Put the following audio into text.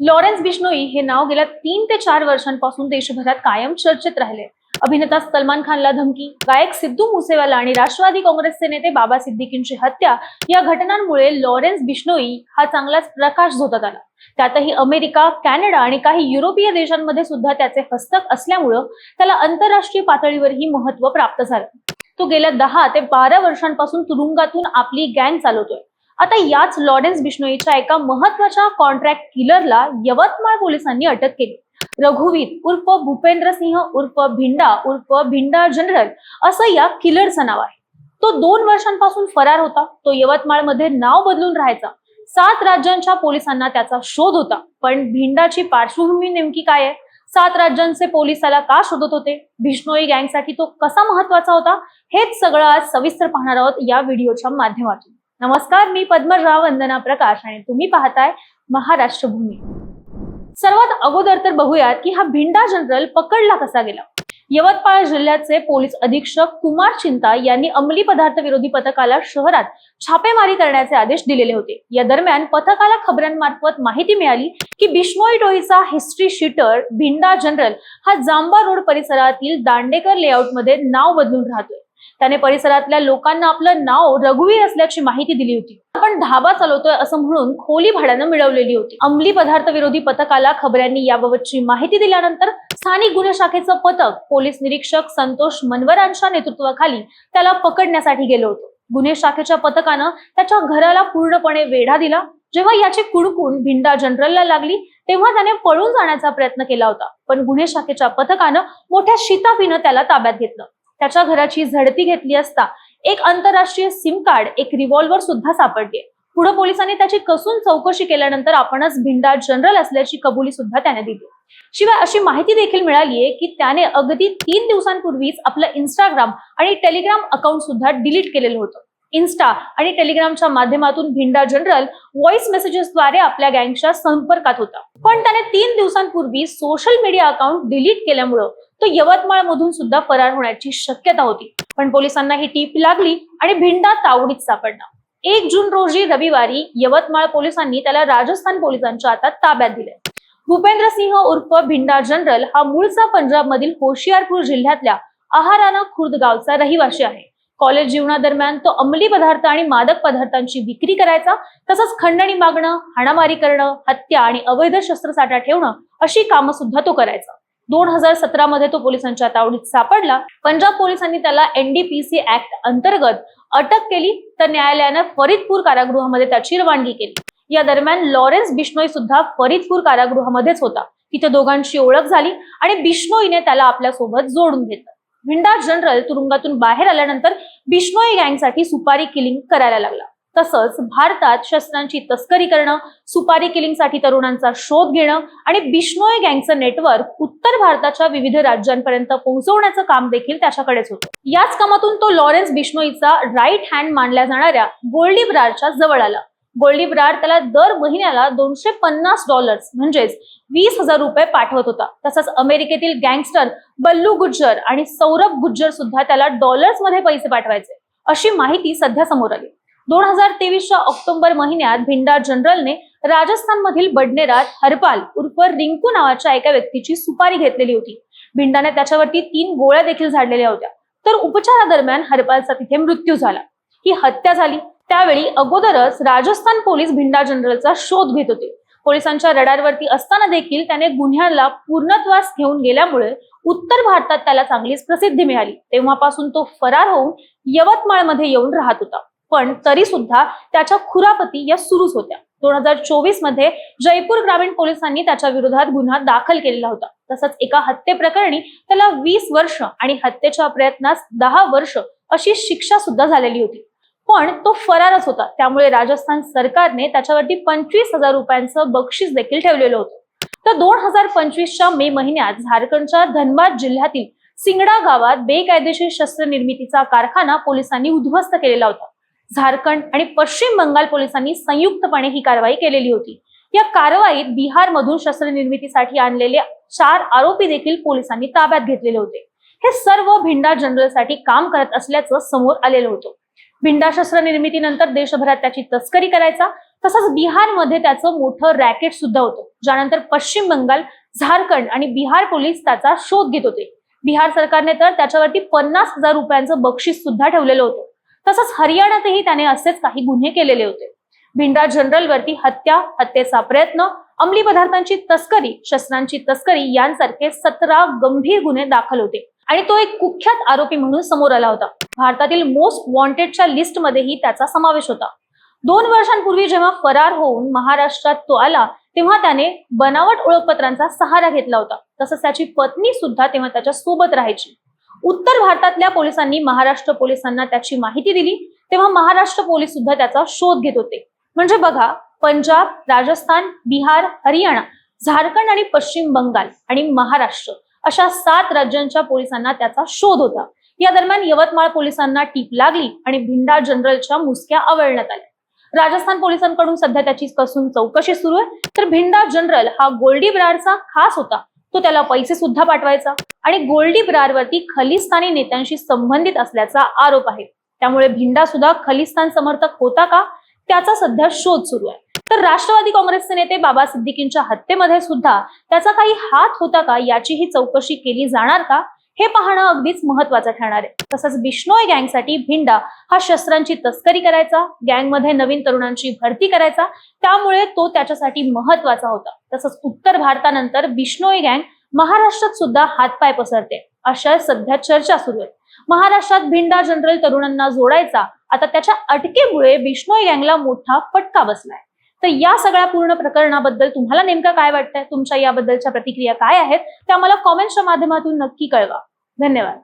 Lawrence Bishnoi हे नाव गेल्या तीन ते चार वर्षांपासून देशभरात कायम चर्चेत राहिले. अभिनेता सलमान खानला धमकी गायक सिद्धू मुसेवाला आणि राष्ट्रवादी काँग्रेसचे नेते बाबा सिद्दीकींची हत्या या घटनांमुळे लॉरेन्स बिश्नोई हा चांगलाच प्रकाश झोतात आला. त्यातही अमेरिका कॅनडा आणि काही युरोपीय देशांमध्ये सुद्धा त्याचे हस्तक असल्यामुळं त्याला आंतरराष्ट्रीय पातळीवरही महत्त्व प्राप्त झालं. तो गेल्या दहा ते बारा वर्षांपासून तुरुंगातून आपली गँग चालवतोय. आता याच लॉरेन्स बिश्नोईच्या एका महत्त्वाच्या कॉन्ट्रॅक्ट किलरला यवतमाळ पोलिसांनी अटक केली. रघुवीर उर्फ भूपेंद्र सिंह उर्फ भिंडा उर्फ भिंडा जनरल असं या किलरचं नाव आहे. तो दोन वर्षांपासून फरार होता. तो यवतमाळमध्ये नाव बदलून राहायचा. सात राज्यांच्या पोलिसांना त्याचा शोध होता. पण भिंडाची पार्श्वभूमी नेमकी काय आहे? सात राज्यांचे पोलीस त्याला का शोधत होते? भिष्णोई गँगसाठी तो कसा महत्त्वाचा होता? हेच सगळं आज सविस्तर पाहणार आहोत या व्हिडिओच्या माध्यमातून. नमस्कार मी पद्मराव वंदना प्रकाश आणि तुम्ही पाहताय महाराष्ट्र भूमी सर्वात अगोदर तर बघूयात की हा भिंडा जनरल पकडला कसा गेला? यवतमाळ जिल्ह्याचे पोलीस अधीक्षक कुमार चिंता यांनी अंमली पदार्थ विरोधी पथकाला शहरात छापेमारी करण्याचे आदेश दिलेले होते. या दरम्यान पथकाला खबरांमार्फत माहिती मिळाली की बिश्मोई टोळीचा हिस्ट्री शीटर भिंडा जनरल हा जांबा रोड परिसरातील दांडेकर लेआउटमध्ये नाव बदलून राहतोय. त्याने परिसरातल्या लोकांना आपलं नाव रघुवीर असल्याची माहिती दिली होती. आपण धाबा चालवतोय असं म्हणून खोली भाड्यानं मिळवलेली होती. अंमली पदार्थ विरोधी पथकाला खबऱ्यांनी याबाबतची माहिती दिल्यानंतर स्थानिक गुन्हे शाखेचं पथक पोलीस निरीक्षक संतोष मनवरांच्या नेतृत्वाखाली त्याला पकडण्यासाठी गेलो होतो. गुन्हे शाखेच्या पथकानं त्याच्या घराला पूर्णपणे वेढा दिला. जेव्हा याची कुडकून भिंडा जनरलला लागली तेव्हा त्याने पळून जाण्याचा प्रयत्न केला होता. पण गुन्हे शाखेच्या पथकानं मोठ्या शिताफीनं त्याला ताब्यात घेतलं. त्याच्या घराची झडती घेतली असता एक आंतरराष्ट्रीय सिम कार्ड एक रिव्हॉल्वर सुद्धा सापडली. पुढे पोलिसांनी त्याची कसून चौकशी केल्यानंतर आपणच भिंडा जनरल असल्याची कबुली सुद्धा त्याने दिली. शिवाय अशी माहिती देखील मिळालीये की त्याने अगदी तीन दिवसांपूर्वीच आपलं इंस्टाग्राम आणि टेलिग्राम अकाउंट सुद्धा डिलीट केलेलं होतं. इन्स्टा आणि टेलिग्रामच्या माध्यमातून भिंडा जनरल व्हॉइस मेसेजेसद्वारे आपल्या गँगच्या संपर्कात होता. पण त्याने तीन दिवसांपूर्वी सोशल मीडिया अकाउंट डिलीट केल्यामुळं तो यवतमाळ मधून सुद्धा फरार होण्याची शक्यता होती. पण पोलिसांना ही टीप लागली आणि भिंडा तावडीत सापडला. एक जून रोजी रविवारी यवतमाळ पोलिसांनी त्याला राजस्थान पोलिसांच्या हातात ताब्यात दिले भूपेंद्र सिंह उर्फ भिंडा जनरल हा मूळचा पंजाब मधील होशियारपूर जिल्ह्यातल्या आहाराना खुर्द गावचा रहिवासी आहे. कॉलेज जीवनादरम्यान तो अंमली पदार्थ आणि मादक पदार्थांची विक्री करायचा तसंच खंडणी मागणं हाणामारी करणं हत्या आणि अवैध शस्त्रसाठा ठेवणं अशी कामं सुद्धा तो करायचा. दोन हजार सतरा मध्ये तो पोलिसांच्या तावडीत सापडला. पंजाब पोलिसांनी त्याला एनडीपीसी ऍक्ट अंतर्गत अटक केली तर न्यायालयानं फरीदपूर कारागृहामध्ये त्याची रवानगी केली. या दरम्यान लॉरेन्स बिश्नोई सुद्धा फरीदपूर कारागृहामध्येच होता. तिथे दोघांची ओळख झाली आणि बिश्नोईने त्याला आपल्यासोबत जोडून घेतलं. भिंडा जनरल तुरुंगातून बाहेर आल्यानंतर बिश्नोई गँगसाठी सुपारी किलिंग करायला लागला. तसंच भारतात शस्त्रांची तस्करी करणं सुपारी किलिंगसाठी तरुणांचा शोध घेणं आणि बिश्नोई गँगचं नेटवर्क उत्तर भारताच्या विविध राज्यांपर्यंत पोहोचवण्याचं काम देखील त्याच्याकडेच होतं. याच कामातून तो लॉरेन्स बिश्नोईचा राईट हँड मानल्या जाणाऱ्या गोल्डी ब्रारच्या जवळ आला. गोल्डी ब्राड त्याला दर महिन्याला दोनशे पन्नास डॉलर्स म्हणजेच वीस हजार रुपये पाठवत होता. तसंच अमेरिकेतील गँगस्टर बल्लू गुज्जर आणि सौरभ गुज्जर सुद्धा त्याला डॉलर्समध्ये पैसे पाठवायचे अशी माहिती सध्या समोर आली. दोन हजार तेवीसच्या ऑक्टोबर महिन्यात भिंडार जनरलने राजस्थानमधील बडनेरात हरपाल उर्फ रिंकू नावाच्या एका व्यक्तीची सुपारी घेतलेली होती. भिंडाने त्याच्यावरती तीन गोळ्या देखील झाडलेल्या होत्या. तर उपचारादरम्यान हरपालचा तिथे मृत्यू झाला. ही हत्या झाली. त्यावेळी अगोदरच राजस्थान पोलीस भिंडा जनरलचा शोध घेत होते. पोलिसांच्या रडारवरती असताना देखील त्याने गुन्ह्याला पूर्णत्वास घेऊन गेल्यामुळे उत्तर भारतात त्याला चांगलीच प्रसिद्धी मिळाली. तेव्हापासून तो फरार होऊन यवतमाळमध्ये येऊन राहत होता. पण तरी सुद्धा त्याच्या खुरापती या सुरूच होत्या. दोन हजार चोवीसमध्ये जयपूर ग्रामीण पोलिसांनी त्याच्या विरोधात गुन्हा दाखल केलेला होता. तसंच एका हत्येप्रकरणी त्याला वीस वर्ष आणि हत्येच्या प्रयत्नास दहा वर्ष अशी शिक्षा सुद्धा झालेली होती. पण तो फरारच होता. त्यामुळे राजस्थान सरकारने त्याच्यावरती पंचवीस हजार रुपयांचं बक्षीस देखील ठेवलेलं होतं. तर दोन हजार पंचवीसच्या मे महिन्यात झारखंडच्या धनबाद जिल्ह्यातील सिंगडा गावात बेकायदेशीर शस्त्र निर्मितीचा कारखाना पोलिसांनी उद्ध्वस्त केलेला होता. झारखंड आणि पश्चिम बंगाल पोलिसांनी संयुक्तपणे ही कारवाई केलेली होती. या कारवाईत बिहारमधून शस्त्र निर्मितीसाठी आणलेले चार आरोपी देखील पोलिसांनी ताब्यात घेतलेले होते. हे सर्व भिंडा जनरलसाठी काम करत असल्याचं समोर आलेलं होतं. भिंडा शस्त्र निर्मितीनंतर देशभरात त्याची तस्करी करायचा तसंच बिहारमध्ये त्याचं मोठं रॅकेट सुद्धा होतं. ज्यानंतर पश्चिम बंगाल झारखंड आणि बिहार पोलीस त्याचा शोध घेत होते. बिहार सरकारने तर त्याच्यावरती पन्नास हजार रुपयांचं बक्षीस सुद्धा ठेवलेलं होतं. तसंच हरियाणातही त्याने असेच काही गुन्हे केलेले होते. भिंडा जनरलवरती हत्या हत्येचा प्रयत्न अंमली पदार्थांची तस्करी शस्त्रांची तस्करी यांसारखे सतरा गंभीर गुन्हे दाखल होते. आणि तो एक कुख्यात आरोपी म्हणून समोर आला होता. भारतातील मोस्ट वॉन्टेडच्या लिस्टमध्येही त्याचा समावेश होता. दोन वर्षांपूर्वी जेव्हा फरार होऊन महाराष्ट्रात तो आला तेव्हा त्याने बनावट ओळखपत्रांचा सहारा घेतला होता. तसंच त्याची पत्नी सुद्धा तेव्हा त्याच्या सोबत राहायची. उत्तर भारतातल्या पोलिसांनी महाराष्ट्र पोलिसांना त्याची माहिती दिली. तेव्हा महाराष्ट्र पोलीस सुद्धा त्याचा शोध घेत होते. म्हणजे बघा पंजाब राजस्थान बिहार हरियाणा झारखंड आणि पश्चिम बंगाल आणि महाराष्ट्र अशा सात राज्यांच्या पोलिसांना त्याचा शोध होता. या दरम्यान यवतमाळ पोलिसांना टीप लागली आणि भिंडा जनरलच्या मुसक्या आवळण्यात आल्या. राजस्थान पोलिसांकडून सध्या त्याची कसून चौकशी सुरू आहे. तर भिंडा जनरल हा गोल्डी ब्रारचा खास होता. तो त्याला पैसे सुद्धा पाठवायचा आणि गोल्डी ब्रारवरती खलिस्तानी नेत्यांशी संबंधित असल्याचा आरोप आहे. त्यामुळे भिंडा सुद्धा खलिस्तान समर्थक होता का? त्याचा सध्या शोध सुरू आहे. तर राष्ट्रवादी काँग्रेसचे नेते बाबा सिद्दीकींच्या हत्येमध्ये सुद्धा त्याचा काही हात होता का? याचीही चौकशी केली जाणार का? हे पाहणं अगदीच महत्वाचं ठरणार आहे. तसंच बिश्नोई गँगसाठी भिंडा हा शस्त्रांची तस्करी करायचा गँगमध्ये नवीन तरुणांची भरती करायचा त्यामुळे तो त्याच्यासाठी महत्त्वाचा होता. तसंच उत्तर भारतानंतर बिश्नोई गँग महाराष्ट्रात सुद्धा हातपाय पसरते. अशा सध्या चर्चा सुरू आहेत महाराष्ट्रात भिंडा जनरल तरुणांना जोडायचा आता त्याच्या अटकेमुळे बिष्णोई गँगला मोठा फटका बसलाय. तर या सगळ्या पूर्ण प्रकरणाबद्दल तुम्हाला नेमकं काय वाटतंय? तुमच्या याबद्दलच्या प्रतिक्रिया काय आहेत? त्या मला कॉमेंटच्या माध्यमातून नक्की कळवा. धन्यवाद.